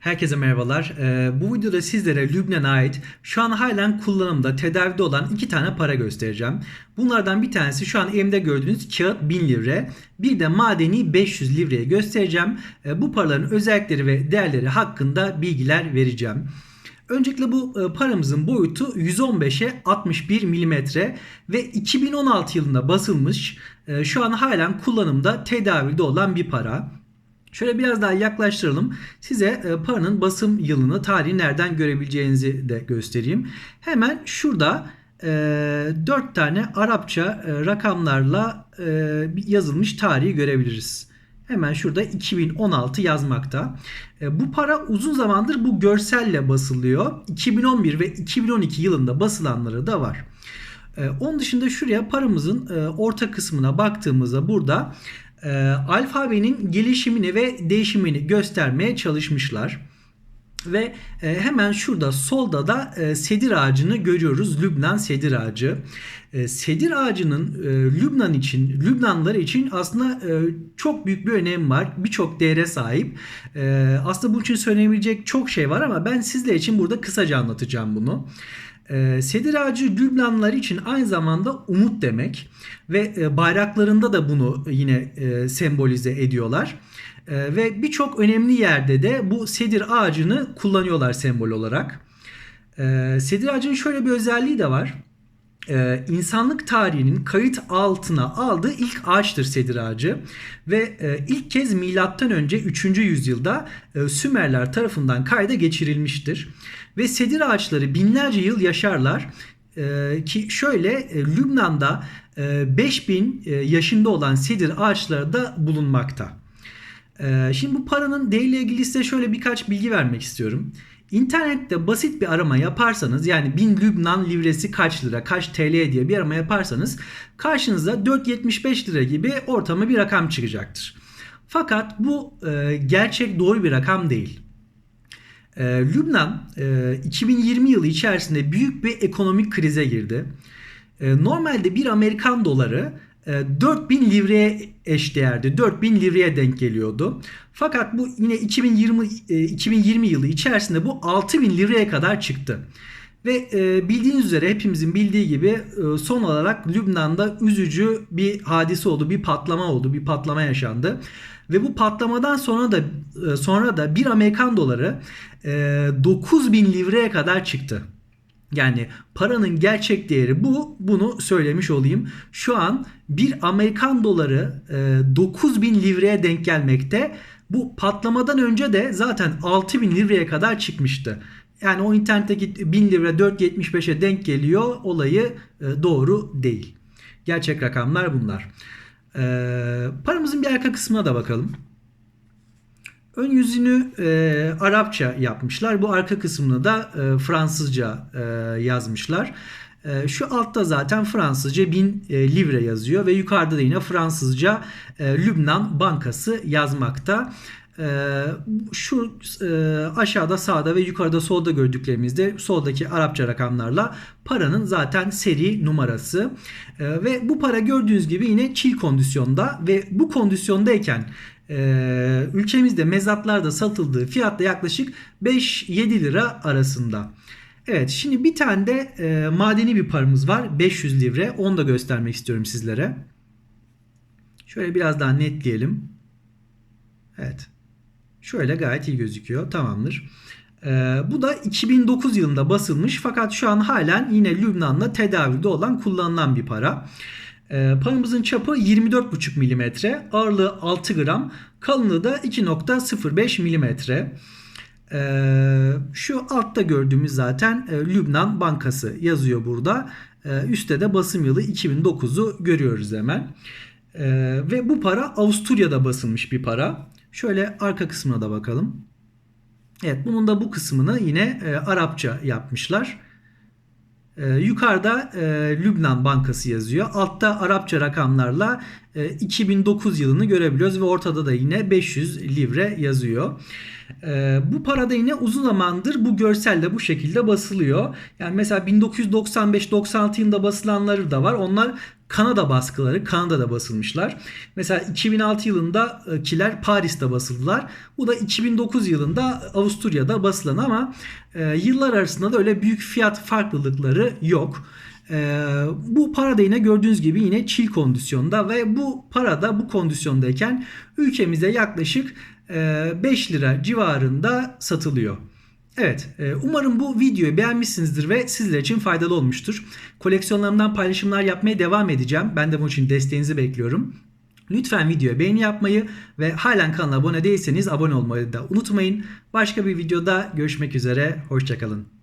Herkese merhabalar. Ee, bu videoda sizlere Lübnan'a ait şu an halen kullanımda tedavide olan iki tane para göstereceğim. Bunlardan bir tanesi şu an elimde gördüğünüz kağıt 1000 livre. Bir de madeni 500 livreye göstereceğim. Ee, bu paraların özellikleri ve değerleri hakkında bilgiler vereceğim. Öncelikle bu e, paramızın boyutu 115'e 61 mm ve 2016 yılında basılmış e, şu an halen kullanımda tedavide olan bir para. Şöyle biraz daha yaklaştıralım. Size e, paranın basım yılını, tarihi nereden görebileceğinizi de göstereyim. Hemen şurada e, 4 tane Arapça e, rakamlarla e, yazılmış tarihi görebiliriz. Hemen şurada 2016 yazmakta. Bu para uzun zamandır bu görselle basılıyor. 2011 ve 2012 yılında basılanları da var. E, onun dışında şuraya paramızın orta kısmına baktığımızda burada e, alfabenin gelişimini ve değişimini göstermeye çalışmışlar. Ve e, hemen şurada solda da e, sedir ağacını görüyoruz. Lübnan sedir ağacı. E, sedir ağacının e, Lübnan için, Lübnanlılar için aslında e, çok büyük bir önemi var. Birçok değere sahip. E, aslında bunun için söylenebilecek çok şey var ama ben sizler için burada kısaca anlatacağım bunu. E, sedir ağacı Lübnanlılar için aynı zamanda umut demek ve e, bayraklarında da bunu yine e, sembolize ediyorlar. E, ve birçok önemli yerde de bu sedir ağacını kullanıyorlar sembol olarak. E, sedir ağacının şöyle bir özelliği de var. Ee, insanlık tarihinin kayıt altına aldığı ilk ağaçtır sedir ağacı ve e, ilk kez milattan önce 3. yüzyılda e, Sümerler tarafından kayda geçirilmiştir. Ve sedir ağaçları binlerce yıl yaşarlar e, ki şöyle e, Lübnan'da e, 5000 e, yaşında olan sedir ağaçları da bulunmakta. E, şimdi bu paranın değeriyle ilgili size şöyle birkaç bilgi vermek istiyorum. İnternette basit bir arama yaparsanız yani 1000 Lübnan livresi kaç lira, kaç TL diye bir arama yaparsanız karşınıza 4.75 lira gibi ortama bir rakam çıkacaktır. Fakat bu e, gerçek doğru bir rakam değil. E, Lübnan e, 2020 yılı içerisinde büyük bir ekonomik krize girdi. E, normalde bir Amerikan doları 4000 e, livreye eşdeğerdi. 4000 livreye denk geliyordu. Fakat bu yine 2020 2020 e, yılı içerisinde bu 6000 livreye kadar çıktı. Ve e, bildiğiniz üzere hepimizin bildiği gibi son olarak Lübnan'da üzücü bir hadise oldu, bir patlama oldu, bir patlama yaşandı. Ve bu patlamadan sonra da sonra da bir Amerikan doları 9000 livreye kadar çıktı. Yani paranın gerçek değeri bu. Bunu söylemiş olayım. Şu an bir Amerikan doları 9000 e, livreye denk gelmekte. Bu patlamadan önce de zaten 6000 livreye kadar çıkmıştı. Yani o internetteki 1000 lira 4.75'e denk geliyor. Olayı e, doğru değil. Gerçek rakamlar bunlar. E, paramızın bir arka kısmına da bakalım. Ön yüzünü e, Arapça yapmışlar. Bu arka kısmını da e, Fransızca e, yazmışlar. E, şu altta zaten Fransızca 1000 e, livre yazıyor ve yukarıda da yine Fransızca e, Lübnan Bankası yazmakta. E, şu e, aşağıda sağda ve yukarıda solda gördüklerimizde soldaki Arapça rakamlarla paranın zaten seri numarası e, ve bu para gördüğünüz gibi yine çil kondisyonda ve bu kondisyondayken e, ülkemizde mezatlarda satıldığı fiyatla yaklaşık 5-7 lira arasında. Evet şimdi bir tane de e, madeni bir paramız var 500 livre onu da göstermek istiyorum sizlere. Şöyle biraz daha netleyelim. Evet. Şöyle gayet iyi gözüküyor. Tamamdır. Ee, bu da 2009 yılında basılmış fakat şu an halen yine Lübnan'da tedavide olan kullanılan bir para. E, paramızın çapı 24,5 mm, ağırlığı 6 gram, kalınlığı da 2.05 mm. E, şu altta gördüğümüz zaten e, Lübnan Bankası yazıyor burada. E, üstte de basım yılı 2009'u görüyoruz hemen. E, ve bu para Avusturya'da basılmış bir para. Şöyle arka kısmına da bakalım. Evet bunun da bu kısmını yine e, Arapça yapmışlar. Ee, yukarıda e, Lübnan Bankası yazıyor. Altta Arapça rakamlarla 2009 yılını görebiliyoruz ve ortada da yine 500 livre yazıyor. E, bu parada yine uzun zamandır bu görselle bu şekilde basılıyor. Yani mesela 1995-96 yılında basılanları da var. Onlar Kanada baskıları Kanada'da basılmışlar. Mesela 2006 yılında e, Paris'te basıldılar. Bu da 2009 yılında Avusturya'da basılan ama e, yıllar arasında da öyle büyük fiyat farklılıkları yok. E, bu para da yine gördüğünüz gibi yine çil kondisyonda ve bu para da bu kondisyondayken ülkemize yaklaşık e, 5 lira civarında satılıyor. Evet, e, umarım bu videoyu beğenmişsinizdir ve sizler için faydalı olmuştur. Koleksiyonlarımdan paylaşımlar yapmaya devam edeceğim. Ben de bunun için desteğinizi bekliyorum. Lütfen videoya beğeni yapmayı ve halen kanala abone değilseniz abone olmayı da unutmayın. Başka bir videoda görüşmek üzere, hoşçakalın.